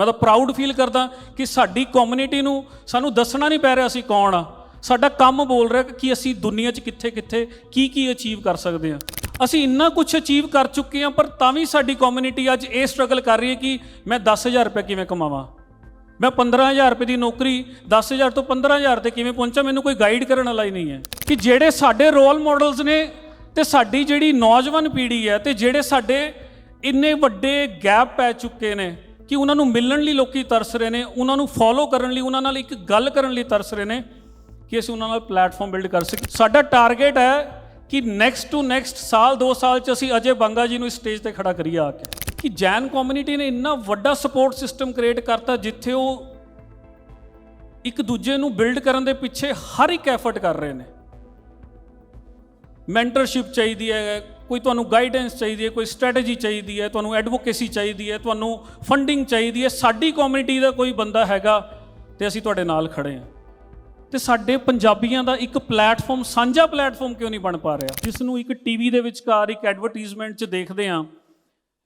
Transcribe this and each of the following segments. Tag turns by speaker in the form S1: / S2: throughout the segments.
S1: ਮੈਂ ਤਾਂ proud feel ਕਰਦਾ ਕਿ ਸਾਡੀ ਕਮਿਊਨਿਟੀ ਨੂੰ ਸਾਨੂੰ ਦੱਸਣਾ ਨਹੀਂ ਪੈ ਰਿਹਾ ਅਸੀਂ ਕੌਣ ਆ। ਸਾਡਾ ਕੰਮ ਬੋਲ ਰਿਹਾ ਕਿ ਅਸੀਂ ਦੁਨੀਆ 'ਚ ਕਿੱਥੇ ਕਿੱਥੇ ਕੀ ਕੀ ਅਚੀਵ ਕਰ ਸਕਦੇ ਹਾਂ। ਅਸੀਂ ਇੰਨਾ ਕੁਝ ਅਚੀਵ ਕਰ ਚੁੱਕੇ ਹਾਂ, ਪਰ ਤਾਂ ਵੀ ਸਾਡੀ ਕਮਿਊਨਿਟੀ ਅੱਜ ਇਹ ਸਟਰਗਲ ਕਰ ਰਹੀ ਹੈ ਕਿ ਮੈਂ 10000 ਰੁਪਏ ਕਿਵੇਂ ਕਮਾਵਾਂ? ਮੈਂ 15000 ਰੁਪਏ ਦੀ ਨੌਕਰੀ 10000 ਤੋਂ 15000 ਤੇ ਕਿਵੇਂ ਪਹੁੰਚਾਂ? ਮੈਨੂੰ ਕੋਈ ਗਾਈਡ ਕਰਨ ਵਾਲਾ ਹੀ ਨਹੀਂ ਹੈ। ਕਿ ਜਿਹੜੇ ਸਾਡੇ ਰੋਲ ਮਾਡਲਸ ਨੇ ਤੇ ਸਾਡੀ ਜਿਹੜੀ ਨੌਜਵਾਨ ਪੀੜ੍ਹੀ ਹੈ ਤੇ ਜਿਹੜੇ ਸਾਡੇ ਇੰਨੇ ਵੱਡੇ ਗੈਪ ਪੈ ਚੁੱਕੇ ਨੇ ਕਿ ਉਹਨਾਂ ਨੂੰ ਮਿਲਣ ਲਈ ਲੋਕੀ ਤਰਸ ਰਹੇ ਨੇ, ਉਹਨਾਂ ਨੂੰ ਫੋਲੋ ਕਰਨ ਲਈ, ਉਹਨਾਂ ਨਾਲ ਇੱਕ ਗੱਲ ਕਰਨ ਲਈ ਤਰਸ ਰਹੇ ਨੇ ਕਿ ਅਸੀਂ ਉਹਨਾਂ ਨਾਲ ਪਲੇਟਫਾਰਮ ਬਿਲਡ ਕਰ ਸਕੀਏ। ਸਾਡਾ ਟਾਰਗੇਟ ਹੈ ਕਿ ਨੈਕਸਟ ਟੂ ਨੈਕਸਟ ਸਾਲ 2 ਸਾਲ ਚ ਅਸੀਂ ਅਜੇ ਬੰਗਾ ਜੀ ਨੂੰ ਇਸ ਸਟੇਜ ਤੇ ਖੜਾ ਕਰੀਏ ਆ ਕੇ। ਕਿ ਜੈਨ ਕਮਿਊਨਿਟੀ ਨੇ ਇੰਨਾ ਵੱਡਾ ਸਪੋਰਟ ਸਿਸਟਮ ਕ੍ਰੀਏਟ ਕਰਤਾ ਜਿੱਥੇ ਉਹ ਇੱਕ ਦੂਜੇ ਨੂੰ ਬਿਲਡ ਕਰਨ ਦੇ ਪਿੱਛੇ ਹਰ ਇੱਕ ਐਫਰਟ ਕਰ ਰਹੇ ਨੇ। ਮੈਂਟਰਸ਼ਿਪ ਚਾਹੀਦੀ ਹੈ ਕੋਈ ਤੁਹਾਨੂੰ ਗਾਈਡੈਂਸ ਚਾਹੀਦੀ ਹੈ, ਕੋਈ ਸਟ੍ਰੈਟਜੀ ਚਾਹੀਦੀ ਹੈ, ਤੁਹਾਨੂੰ ਐਡਵੋਕੇਸੀ ਚਾਹੀਦੀ ਹੈ, ਤੁਹਾਨੂੰ ਫੰਡਿੰਗ ਚਾਹੀਦੀ ਹੈ, ਸਾਡੀ ਕਮਿਊਨਿਟੀ ਦਾ ਕੋਈ ਬੰਦਾ ਹੈਗਾ ਤੇ ਅਸੀਂ ਤੁਹਾਡੇ ਨਾਲ ਖੜੇ ਹਾਂ। ਤੇ ਸਾਡੇ ਪੰਜਾਬੀਆਂ ਦਾ ਇੱਕ ਪਲੇਟਫਾਰਮ ਸਾਂਝਾ ਪਲੇਟਫਾਰਮ ਕਿਉਂ ਨਹੀਂ ਬਣ ਪਾ ਰਿਹਾ? ਜਿਸ ਨੂੰ ਇੱਕ ਟੀਵੀ ਦੇ ਵਿਚਕਾਰ ਇੱਕ ਐਡਵਰਟਾਈਜ਼ਮੈਂਟ 'ਚ ਦੇਖਦੇ ਹਾਂ।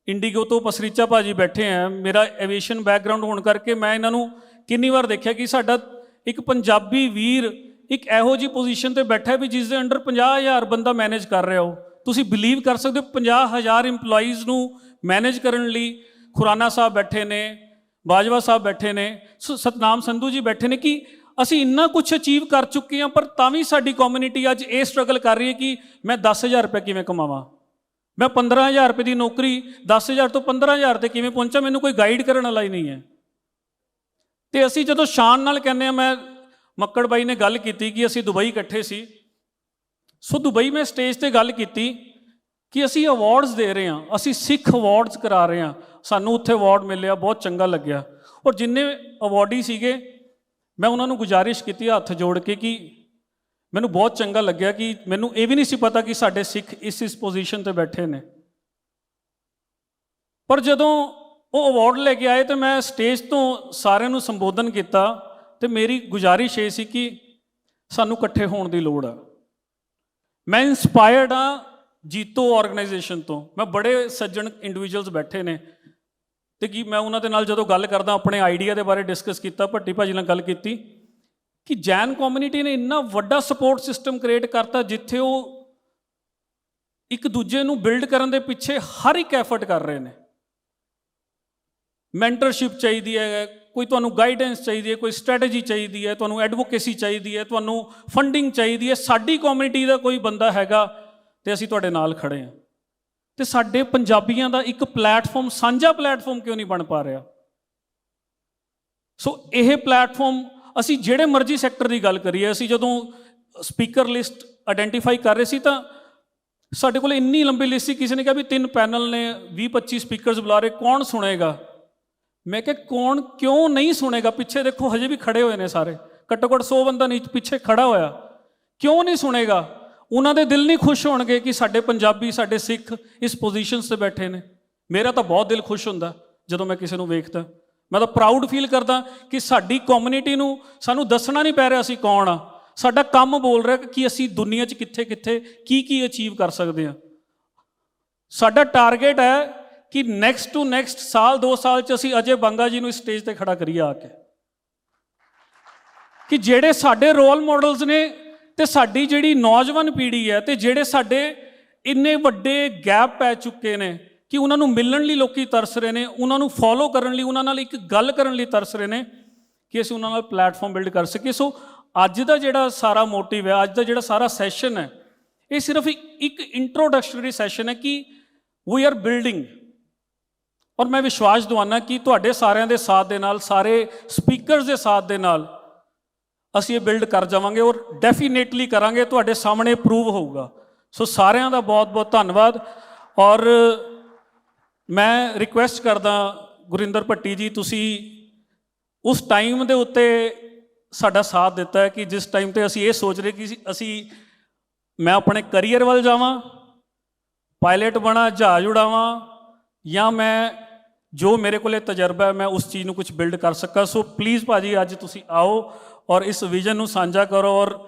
S1: ਇੰਡੀਗੋ ਤੋਂ ਪਸਰੀਚਾ ਭਾਜੀ ਬੈਠੇ ਆ। ਮੇਰਾ ਐਵੀਏਸ਼ਨ ਬੈਕਗ੍ਰਾਉਂਡ ਹੋਣ ਕਰਕੇ ਮੈਂ ਇਹਨਾਂ ਨੂੰ ਕਿੰਨੀ ਵਾਰ ਦੇਖਿਆ ਕਿ ਸਾਡਾ ਇੱਕ ਪੰਜਾਬੀ ਵੀਰ ਇੱਕ ਇਹੋ ਜੀ ਪੋਜੀਸ਼ਨ ਤੇ ਬੈਠਾ ਵੀ ਜਿਸ ਦੇ ਅੰਡਰ 50000 ਬੰਦਾ ਮੈਨੇਜ ਕਰ ਰਿਹਾ ਹੋ ਤੁਸੀਂ ਬਿਲੀਵ ਕਰ ਸਕਦੇ ਹੋ 50000 EMPLOYEES ਨੂੰ ਮੈਨੇਜ ਕਰਨ ਲਈ ਖੁਰਾਨਾ ਸਾਹਿਬ ਬੈਠੇ ਨੇ, ਬਾਜਵਾ ਸਾਹਿਬ ਬੈਠੇ ਨੇ, ਸ- ਸਤਨਾਮ ਸੰਧੂ ਜੀ ਬੈਠੇ ਨੇ ਕਿ ਅਸੀਂ ਇੰਨਾ ਕੁਝ ਅਚੀਵ ਕਰ ਚੁੱਕੇ ਹਾਂ, ਪਰ ਤਾਂ ਵੀ ਸਾਡੀ ਕਮਿਊਨਿਟੀ ਅੱਜ ਇਹ ਸਟਰਗਲ ਕਰ ਰਹੀ ਹੈ ਕਿ ਮੈਂ 10000 ਰੁਪਏ ਕਿਵੇਂ ਕਮਾਵਾਂ? ਮੈਂ 15000 ਰੁਪਏ ਦੀ ਨੌਕਰੀ 10000 ਤੋਂ 15000 ਤੇ ਕਿਵੇਂ ਪਹੁੰਚਾਂ? ਮੈਨੂੰ ਕੋਈ ਗਾਈਡ ਕਰਨ ਵਾਲਾ ਹੀ ਨਹੀਂ ਹੈ। ਤੇ ਅਸੀਂ ਜਦੋਂ ਸ਼ਾਨ ਨਾਲ ਕਹਿੰਦੇ ਆ ਮੈਂ ਮੱਕੜ ਬਾਈ ਨੇ ਗੱਲ ਕੀਤੀ ਕਿ ਅਸੀਂ ਦੁਬਈ ਇਕੱਠੇ ਸੀ ਸੋ ਦੁਬਈ ਮੈਂ ਸਟੇਜ ਤੇ ਗੱਲ ਕੀਤੀ ਕਿ ਅਸੀਂ ਅਵਾਰਡਸ ਦੇ ਰਹੇ ਹਾਂ, ਅਸੀਂ ਸਿੱਖ ਅਵਾਰਡਸ ਕਰਾ ਰਹੇ ਹਾਂ। ਸਾਨੂੰ ਉੱਥੇ ਅਵਾਰਡ ਮਿਲਿਆ, ਬਹੁਤ ਚੰਗਾ ਲੱਗਿਆ। ਔਰ ਜਿੰਨੇ ਅਵਾਰਡੀ ਸੀਗੇ, ਮੈਂ ਉਹਨਾਂ ਨੂੰ ਗੁਜ਼ਾਰਿਸ਼ ਕੀਤੀ ਹੱਥ ਜੋੜ ਕੇ ਕਿ ਮੈਨੂੰ ਬਹੁਤ ਚੰਗਾ ਲੱਗਿਆ ਕਿ ਮੈਨੂੰ ਇਹ ਵੀ ਨਹੀਂ ਸੀ ਪਤਾ ਕਿ ਸਾਡੇ ਸਿੱਖ ਇਸ ਇਸ ਪੋਜੀਸ਼ਨ ਤੇ ਬੈਠੇ ਨੇ। ਪਰ ਜਦੋਂ ਉਹ ਅਵਾਰਡ ਲੈ ਕੇ ਆਏ ਤੇ ਮੈਂ ਸਟੇਜ ਤੋਂ ਸਾਰਿਆਂ ਨੂੰ ਸੰਬੋਧਨ ਕੀਤਾ ਤੇ ਮੇਰੀ ਗੁਜ਼ਾਰਿਸ਼ ਇਹ ਸੀ ਕਿ ਸਾਨੂੰ ਇਕੱਠੇ ਹੋਣ ਦੀ ਲੋੜ ਆ। ਮੈਂ ਇਨਸਪਾਇਰਡ ਆ ਜੀਤੋ ਆਰਗੇਨਾਈਜੇਸ਼ਨ ਤੋਂ। ਮੈਂ ਬੜੇ ਸੱਜਣ ਇੰਡੀਵਿਜੂਅਲਸ ਬੈਠੇ ਨੇ। ਤੇ ਕੀ ਮੈਂ ਉਹਨਾਂ ਦੇ ਨਾਲ ਜਦੋਂ ਗੱਲ ਕਰਦਾ, ਆਪਣੇ ਆਈਡੀਆ ਦੇ ਬਾਰੇ ਡਿਸਕਸ ਕੀਤਾ, ਭੱਟੀ ਭਾਜੀ ਨਾਲ ਗੱਲ ਕੀਤੀ, ਕਿ ਜੈਨ ਕਮਿਊਨਿਟੀ ਨੇ ਇੰਨਾ ਵੱਡਾ ਸਪੋਰਟ ਸਿਸਟਮ ਕ੍ਰੀਏਟ ਕਰਤਾ ਜਿੱਥੇ ਉਹ ਇੱਕ ਦੂਜੇ ਨੂੰ ਬਿਲਡ ਕਰਨ ਦੇ ਪਿੱਛੇ ਹਰ ਇੱਕ ਐਫਰਟ ਕਰ ਰਹੇ ਨੇ। ਮੈਂਟਰਸ਼ਿਪ ਚਾਹੀਦੀ ਹੈ ਕੋਈ ਤੁਹਾਨੂੰ ਗਾਈਡੈਂਸ ਚਾਹੀਦੀ ਹੈ, ਕੋਈ ਸਟ੍ਰੈਟਜੀ ਚਾਹੀਦੀ ਹੈ, ਤੁਹਾਨੂੰ ਐਡਵੋਕੇਸੀ ਚਾਹੀਦੀ ਹੈ, ਤੁਹਾਨੂੰ ਫੰਡਿੰਗ ਚਾਹੀਦੀ ਹੈ, ਸਾਡੀ ਕਮਿਊਨਿਟੀ ਦਾ ਕੋਈ ਬੰਦਾ ਹੈਗਾ ਤੇ ਅਸੀਂ ਤੁਹਾਡੇ ਨਾਲ ਖੜੇ ਹਾਂ। ਤੇ ਸਾਡੇ ਪੰਜਾਬੀਆਂ ਦਾ ਇੱਕ ਪਲੇਟਫਾਰਮ ਸਾਂਝਾ ਪਲੇਟਫਾਰਮ ਕਿਉਂ ਨਹੀਂ ਬਣ ਪਾ ਰਿਹਾ? ਸੋ ਇਹ ਪਲੇਟਫਾਰਮ ਅਸੀਂ ਜਿਹੜੇ ਮਰਜ਼ੀ ਸੈਕਟਰ ਦੀ ਗੱਲ ਕਰੀਏ, ਅਸੀਂ ਜਦੋਂ ਸਪੀਕਰ ਲਿਸਟ ਆਇਡੈਂਟੀਫਾਈ ਕਰ ਰਹੇ ਸੀ ਤਾਂ ਸਾਡੇ ਕੋਲ ਇੰਨੀ ਲੰਬੀ ਲਿਸਟ ਸੀ, ਕਿਸੇ ਨੇ ਕਿਹਾ ਵੀ ਤਿੰਨ ਪੈਨਲ ਨੇ 20 25 ਸਪੀਕਰਸ ਬੁਲਾ ਰਹੇ, ਕੌਣ ਸੁਣੇਗਾ? ਮੈਂ ਕਿਹਾ, ਕੌਣ ਕਿਉਂ ਨਹੀਂ ਸੁਣੇਗਾ? ਪਿੱਛੇ ਦੇਖੋ, ਹਜੇ ਵੀ ਖੜੇ ਹੋਏ ਨੇ ਸਾਰੇ। ਘੱਟੋ ਘੱਟ 100 ਬੰਦਾ ਨਹੀਂ ਪਿੱਛੇ ਖੜਾ ਹੋਇਆ। ਕਿਉਂ ਨਹੀਂ ਸੁਣੇਗਾ? ਉਹਨਾਂ ਦੇ ਦਿਲ ਨਹੀਂ ਖੁਸ਼ ਹੋਣਗੇ ਕਿ ਸਾਡੇ ਪੰਜਾਬੀ, ਸਾਡੇ ਸਿੱਖ ਇਸ ਪੋਜੀਸ਼ਨਸ ਤੇ ਬੈਠੇ ਨੇ। ਮੇਰਾ ਤਾਂ ਬਹੁਤ ਦਿਲ ਖੁਸ਼ ਹੁੰਦਾ ਜਦੋਂ ਮੈਂ ਕਿਸੇ ਨੂੰ ਵੇਖਦਾ। ਮੈਂ ਤਾਂ ਪ੍ਰਾਊਡ ਫੀਲ ਕਰਦਾ ਕਿ ਸਾਡੀ ਕਮਿਊਨਿਟੀ ਨੂੰ ਸਾਨੂੰ ਦੱਸਣਾ ਨਹੀਂ ਪੈ ਰਿਹਾ ਅਸੀਂ ਕੌਣ ਆ। ਸਾਡਾ ਕੰਮ ਬੋਲ ਰਿਹਾ ਕਿ ਅਸੀਂ ਦੁਨੀਆ 'ਚ ਕਿੱਥੇ ਕਿੱਥੇ ਕੀ ਕੀ ਅਚੀਵ ਕਰ ਸਕਦੇ ਹਾਂ। ਸਾਡਾ ਟਾਰਗੇਟ ਹੈ ਕਿ ਨੈਕਸਟ ਟੂ ਨੈਕਸਟ ਸਾਲ 2 ਸਾਲ ਚ ਅਸੀਂ ਅਜੇ ਬੰਗਾ ਜੀ ਨੂੰ ਇਸ ਸਟੇਜ ਤੇ ਖੜਾ ਕਰੀਏ ਆ ਕੇ। ਕਿ ਜਿਹੜੇ ਸਾਡੇ ਰੋਲ ਮਾਡਲਸ ਨੇ ਤੇ ਸਾਡੀ ਜਿਹੜੀ ਨੌਜਵਾਨ ਪੀੜ੍ਹੀ ਹੈ ਤੇ ਜਿਹੜੇ ਸਾਡੇ ਇੰਨੇ ਵੱਡੇ ਗੈਪ ਪੈ ਚੁੱਕੇ ਨੇ ਕਿ ਉਹਨਾਂ ਨੂੰ ਮਿਲਣ ਲਈ ਲੋਕੀ ਤਰਸ ਰਹੇ ਨੇ, ਉਹਨਾਂ ਨੂੰ ਫੋਲੋ ਕਰਨ ਲਈ, ਉਹਨਾਂ ਨਾਲ ਇੱਕ ਗੱਲ ਕਰਨ ਲਈ ਤਰਸ ਰਹੇ ਨੇ ਕਿ ਅਸੀਂ ਉਹਨਾਂ ਨਾਲ ਪਲੇਟਫਾਰਮ ਬਿਲਡ ਕਰ ਸਕੀਏ। ਸੋ ਅੱਜ ਦਾ ਜਿਹੜਾ ਸਾਰਾ ਮੋਟਿਵ ਹੈ, ਅੱਜ ਦਾ ਜਿਹੜਾ ਸਾਰਾ ਸੈਸ਼ਨ ਹੈ, ਇਹ ਸਿਰਫ ਇੱਕ- ਇੱਕ ਇੰਟਰੋਡਕਟਰੀ ਸੈਸ਼ਨ ਹੈ ਕਿ ਵੀ ਆਰ ਬਿਲਡਿੰਗ ਔਰ ਮੈਂ ਵਿਸ਼ਵਾਸ ਦਵਾਨਾ ਕਿ ਤੁਹਾਡੇ ਸਾਰਿਆਂ ਦੇ ਸਾਥ ਦੇ ਨਾਲ, ਸਾਰੇ ਸਪੀਕਰਸ ਦੇ ਸਾਥ ਦੇ ਨਾਲ ਅਸੀਂ ਇਹ ਬਿਲਡ ਕਰ ਜਾਵਾਂਗੇ ਔਰ ਡੈਫੀਨੇਟਲੀ ਕਰਾਂਗੇ, ਤੁਹਾਡੇ ਸਾਹਮਣੇ ਪ੍ਰੂਵ ਹੋਊਗਾ। ਸੋ ਸਾਰਿਆਂ ਦਾ ਬਹੁਤ ਬਹੁਤ ਧੰਨਵਾਦ। ਔਰ ਮੈਂ ਰਿਕੁਐਸਟ ਕਰਦਾ ਗੁਰਿੰਦਰ ਭੱਟੀ ਜੀ, ਤੁਸੀਂ ਉਸ ਟਾਈਮ ਦੇ ਉੱਤੇ ਸਾਡਾ ਸਾਥ ਦਿੱਤਾ ਹੈ ਕਿ ਜਿਸ ਟਾਈਮ ਤੇ ਅਸੀਂ ਇਹ ਸੋਚ ਰਹੇ ਕਿ ਅਸੀਂ, ਮੈਂ ਆਪਣੇ ਕੈਰੀਅਰ ਵੱਲ ਜਾਵਾਂ ਪਾਇਲਟ ਬਣਾ, ਜਹਾਜ਼ ਉਡਾਵਾਂ ਜਾਂ ਮੈਂ ਜੋ ਮੇਰੇ ਕੋਲੇ ਤਜਰਬਾ ਹੈ, ਮੈਂ ਉਸ ਚੀਜ਼ ਨੂੰ ਕੁਝ ਬਿਲਡ ਕਰ ਸਕਾਂ। ਸੋ ਪਲੀਜ਼ ਭਾਜੀ, ਅੱਜ ਤੁਸੀਂ ਆਓ ਔਰ ਇਸ ਵਿਜ਼ਨ ਨੂੰ ਸਾਂਝਾ ਕਰੋ ਔਰ